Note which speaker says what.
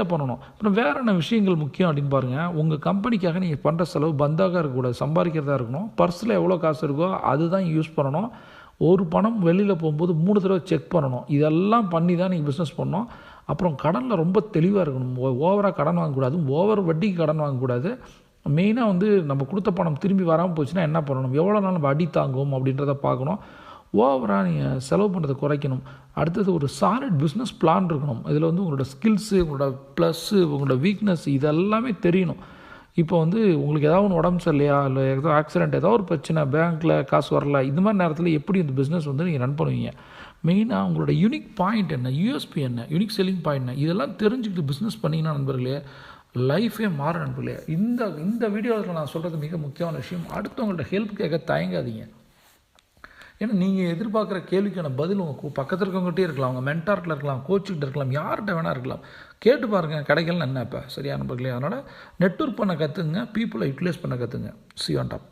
Speaker 1: ஏன் பண்ணணும்? அப்புறம் வேற என்ன விஷயங்கள் முக்கியம் அப்படின்னு பாருங்கள் உங்கள் கம்பெனிக்காக நீங்கள் பண்ணுற செலவு பந்தாக இருக்கக்கூடாது சம்பாதிக்கிறதா இருக்கணும். பர்ஸில் எவ்வளோ காசு இருக்கோ அதுதான் யூஸ் பண்ணணும். ஒரு பணம் வெளியில் போகும்போது மூணு தடவை செக் பண்ணணும். இதெல்லாம் பண்ணி தான் நீங்கள் பிஸ்னஸ் பண்ணணும். அப்புறம் கடனில் ரொம்ப தெளிவாக இருக்கணும். ஓவராக கடன் வாங்கக்கூடாது ஓவர் வட்டிக்கு கடன் வாங்கக்கூடாது மெயினாக வந்து நம்ம கொடுத்த பணம் திரும்பி வராமல் போச்சுன்னா என்ன பண்ணணும்? எவ்வளோ நாள் நம்ம அடி தாங்கும் அப்படின்றத பார்க்கணும். ஓவராக நீங்கள் செலவு பண்ணுறதை குறைக்கணும். அடுத்தது ஒரு சாலிட் பிஸ்னஸ் பிளான் இருக்கணும். இதில் வந்து உங்களோட ஸ்கில்ஸு உங்களோட ப்ளஸ்ஸு உங்களோட வீக்னஸ் இதெல்லாமே தெரியணும். இப்போ வந்து உங்களுக்கு ஏதாவது ஒன்று உடம்பு சரியில்லையா? இல்லை ஏதோ ஆக்சிடென்ட் ஏதோ ஒரு பிரச்சனை பேங்க்கில் காசு வரல இந்த மாதிரி நேரத்தில் எப்படி இந்த பிஸ்னஸ் வந்து நீங்கள் ரன் பண்ணுவீங்க? மெயினாக உங்களோட யூனிக் பாயிண்ட் என்ன? யூஎஸ்பி என்ன? யூனிக் செல்லிங் பாயிண்ட் என்ன? இதெல்லாம் தெரிஞ்சுக்கிட்டு பிஸ்னஸ் பண்ணிங்கன்னா நண்பர்களே லைஃபே மாற நண்பர்களே. இந்த இந்த வீடியோவில் நான் சொல்கிறது மிக முக்கியமான விஷயம். அடுத்தவங்கள்ட்ட ஹெல்ப் கேட்க தயங்காதீங்க. ஏன்னா நீங்கள் எதிர்பார்க்குற கேள்விக்கான பதில் உங்கள் பக்கத்தில் இருக்கவங்ககிட்டே இருக்கலாம். அவங்க மென்டார்ட்டில் இருக்கலாம் கோச்சுக்கிட்ட இருக்கலாம் யார்கிட்ட வேணால் இருக்கலாம். கேட்டு பாருங்கள் கிடைக்கலன்னு என்ன இப்போ? சரியா நண்பர்களே? அதனால் நெட்ஒர்க் பண்ண கற்றுங்க பீப்புளை யூட்டிலைஸ் பண்ண கற்றுங்க சி ஆன் டாப்